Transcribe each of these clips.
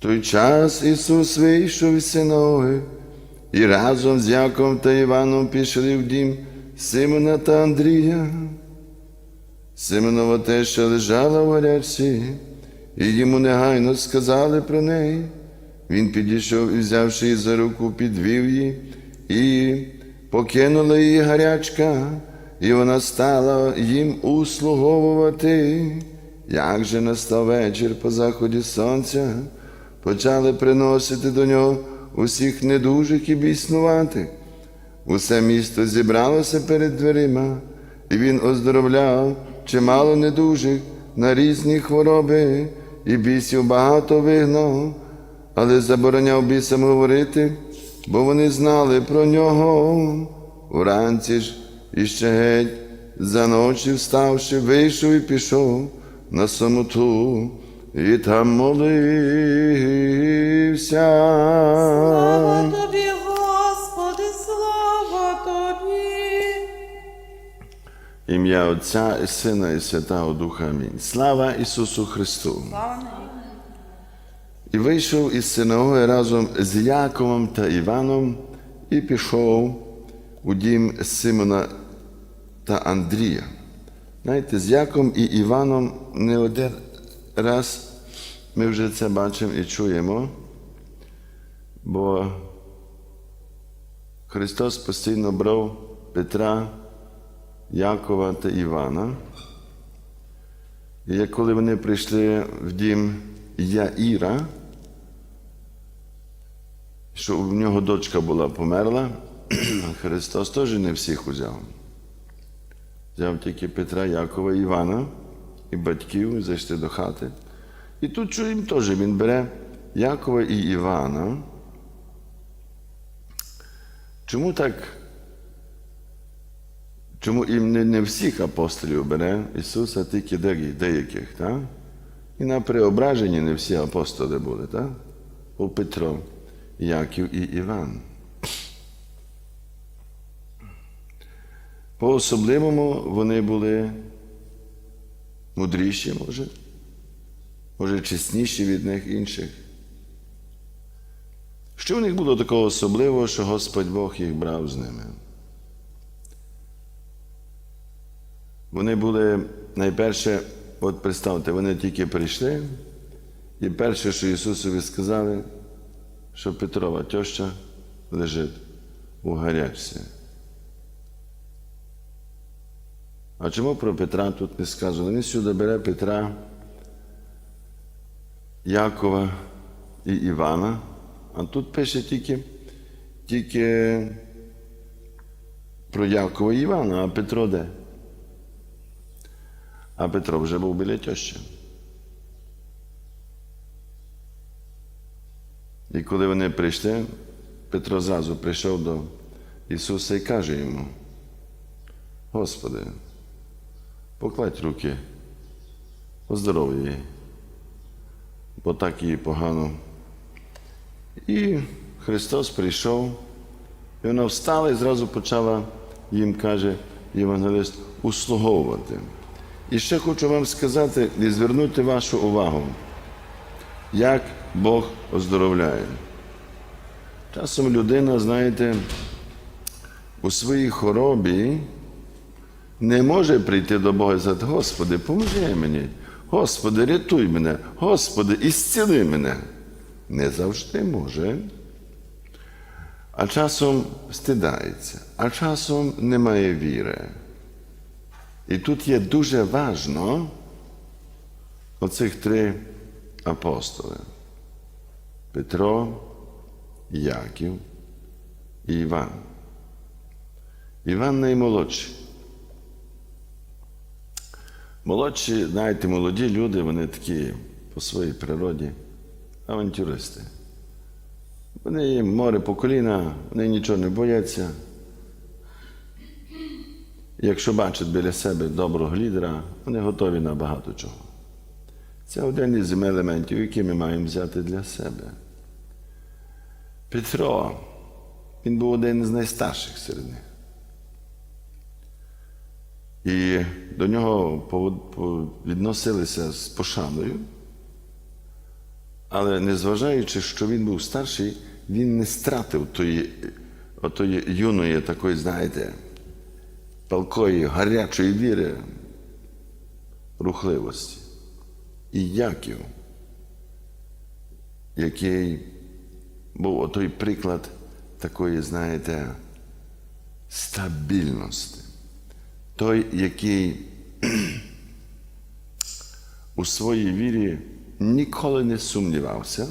той час Ісус вийшов із синоги, і разом з Яковом та Іваном пішли в дім Симона та Андрія. Симонова теща лежала в гарячці, і йому негайно сказали про неї. Він підійшов і, взявши її за руку, підвів її, і покинула її гарячка, і вона стала їм услуговувати. Як же настав вечір по заході сонця, почали приносити до нього усіх недужих і біснуватих. Усе місто зібралося перед дверима, і він оздоровляв чимало недужих на різні хвороби, і бісів багато вигнав, але забороняв бісам говорити, бо вони знали про нього. Уранці ж іще геть, за ночі вставши, вийшов і пішов на самоту, і там молився. Слава тобі, Господи, слава тобі. Ім'я Отця і Сина і Святого Духа. Амінь. Слава Ісусу Христу! Слава. І вийшов із синагоги разом з Яковом та Іваном і пішов у дім Симона та Андрія. Знаєте, з Яковом і Іваном не один раз ми вже це бачимо і чуємо, бо Христос постійно брав Петра, Якова та Івана. І коли вони прийшли в дім Яїра, що в нього дочка була померла, Христос теж не всіх узяв. Взяв тільки Петра, Якова, і Івана і батьків, і зайшли до хати. І тут чуємо теж, він бере Якова і Івана. Чому так? Чому і не, не всіх апостолів бере Ісус, а тільки деяких, так? І на преображенні не всі апостоли були, так? У Петро, Яків і Іван. По-особливому вони були мудріші, може, може, чесніші від них інших. Що в них було такого особливого, що Господь Бог їх брав з ними? Вони були найперше, от представте, вони тільки прийшли, і перше, що Ісусові сказали, що Петрова теща лежить у гарячці. А чому про Петра тут не сказано? Він сюди бере Петра, Якова і Івана, а тут пише тільки, тільки про Якова і Івана, а Петро де? А Петро вже був біля тещі. І коли вони прийшли, Петро зразу прийшов до Ісуса і каже йому, Господи, покладь руки, оздоровй її, бо так їй погано. І Христос прийшов, і вона встала і зразу почала їм, каже Євангелист, услуговувати. І ще хочу вам сказати і звернути вашу увагу, як Бог оздоровляє. Часом людина, знаєте, у своїй хоробі не може прийти до Бога і сказати, Господи, поможи мені, Господи, рятуй мене, Господи, ісціли мене. Не завжди може. А часом стидається, а часом немає віри. І тут є дуже важно оцих три апостоли: Петро, Яків і Іван. Іван наймолодший. Молодші, знаєте, молоді люди, вони такі по своїй природі авантюристи. Вони їм море по коліна, вони нічого не бояться. Якщо бачать біля себе доброго лідера, вони готові на багато чого. Це один із елементів, які ми маємо взяти для себе. Петро, він був один з найстарших серед них. І до нього відносилися з пошаною. Але незважаючи, що він був старший, він не стратив тої, отої юної, такої, знаєте, палкої, гарячої віри, рухливості. І Яків, який був отой приклад такої, знаєте, стабільності. Той, який у своїй вірі ніколи не сумнівався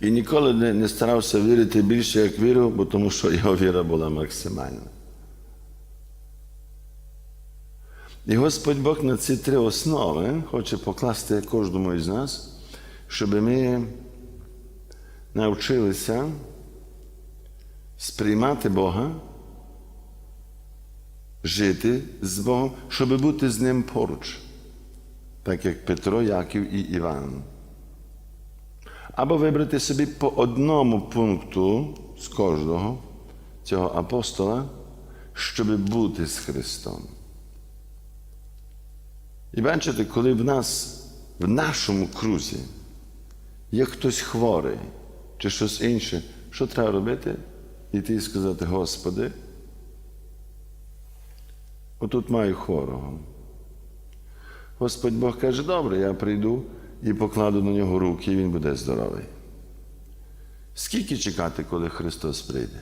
і ніколи не, старався вірити більше, як вірив, бо тому що його віра була максимальна. І Господь Бог на ці три основи хоче покласти кожному із нас, щоб ми навчилися сприймати Бога, жити з Богом, щоб бути з Ним поруч, так як Петро, Яків і Іван. Або вибрати собі по одному пункту з кожного цього апостола, щоб бути з Христом. І бачите, коли в нас, в нашому крузі є хтось хворий чи щось інше, що треба робити? Іти і сказати, Господи, отут маю хворого. Господь Бог каже, добре, я прийду і покладу на нього руки, і він буде здоровий. Скільки чекати, коли Христос прийде?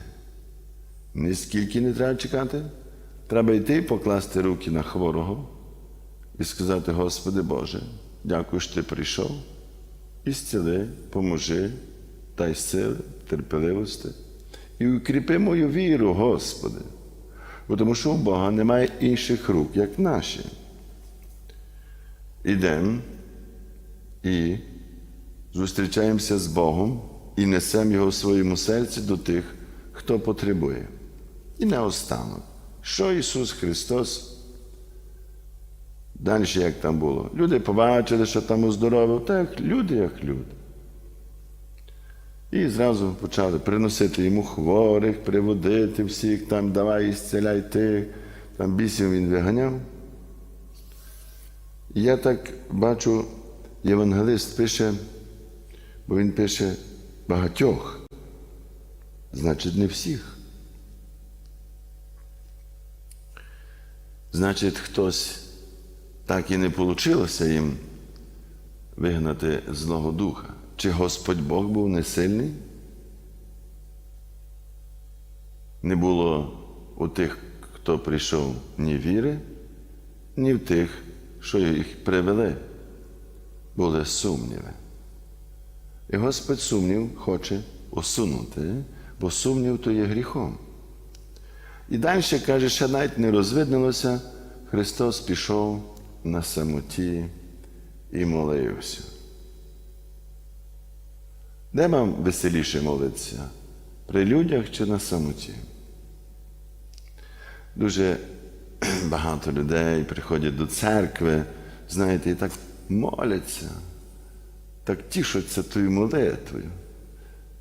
Ніскільки не треба чекати. Треба йти, покласти руки на хворого і сказати, Господи Боже, дякую, що ти прийшов. І зціли, поможи, дай сили, терпеливості. І укріпи мою віру, Господи. Бо тому що у Бога немає інших рук, як наші. Ідемо і зустрічаємося з Богом і несемо Його в своєму серці до тих, хто потребує. І наостанок, що Ісус Христос Далі як там було? Люди побачили, що там оздоровив, так люди, як люди. І зразу почали приносити йому хворих, приводити всіх, там давай ісцеляй тих, там бісів він виганяв. І я так бачу, євангелист пише, бо він пише багатьох, значить, не всіх. Значить, хтось так і не вийшло їм вигнати злого духа. Чи Господь Бог був не сильний? Не було у тих, хто прийшов ні віри, ні в тих, що їх привели. Були сумніви. І Господь сумнів хоче усунути, бо сумнів то є гріхом. І далі каже, ще навіть не розвиднилося, Христос пішов на самоті і молився. Де вам веселіше молитися? При людях чи на самоті? Дуже багато людей приходять до церкви, знаєте, і так моляться, так тішаться тою молитвою,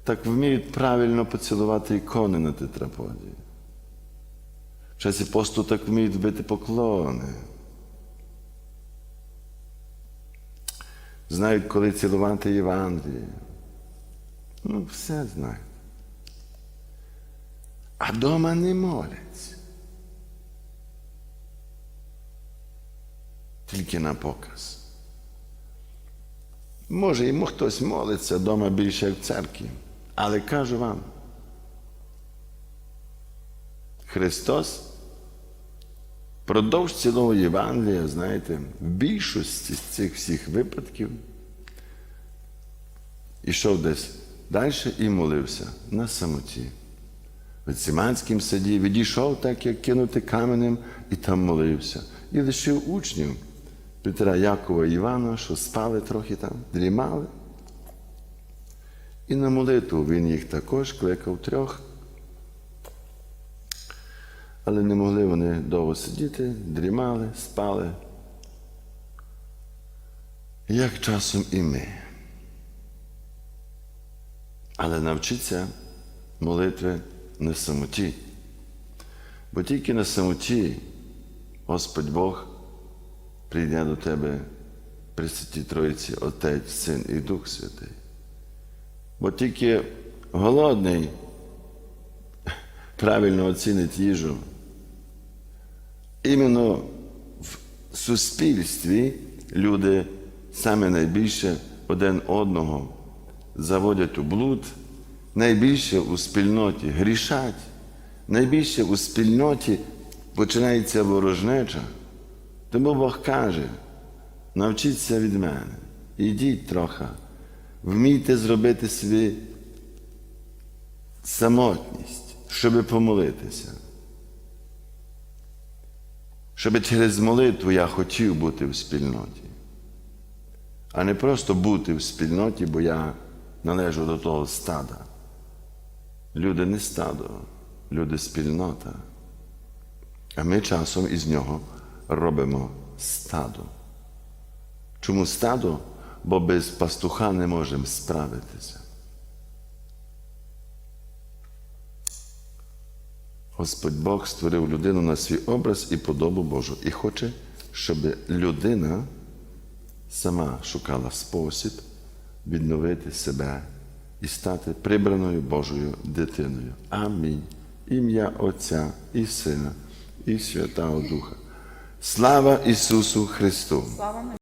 так вміють правильно поцілувати ікони на тетраподі. В часі посту так вміють бити поклони. знають, коли цілувати Євангеліє. Ну, все знають. А дома не моляться. Тільки на показ. Може, йому хтось молиться вдома більше в церкві. Але кажу вам, Христос Продовж цілого Євангелія, знаєте, в більшості з цих всіх випадків ішов десь далі і молився на самоті. В Циманському саді відійшов так, як кинути каменем, і там молився. І лишив учнів Петра Якова і Івана, що спали трохи там, дрімали. І на молитву він їх також кликав трьох. Але не могли вони довго сидіти, дрімали, спали. Як часом і ми. Але навчиться молитви на самоті. Бо тільки на самоті Господь Бог прийде до тебе Пресвятій Троїці, Отець, Син і Дух Святий. Бо тільки голодний правильно оцінить їжу. Іменно в суспільстві люди саме найбільше один одного заводять у блуд, найбільше у спільноті грішать, найбільше у спільноті починається ворожнеча. Тому Бог каже, навчіться від мене, ідіть трохи, вмійте зробити собі самотність, щоби помолитися. Щоб через молитву я хотів бути в спільноті, а не просто бути в спільноті, бо я належу до того стада. Люди не стадо, люди спільнота. А ми часом із нього робимо стадо. Чому стадо? Бо без пастуха не можемо справитися. Господь Бог створив людину на свій образ і подобу Божу і хоче, щоб людина сама шукала спосіб відновити себе і стати прибраною Божою дитиною. Амінь. Ім'я Отця і Сина, і Святого Духа. Слава Ісусу Христу!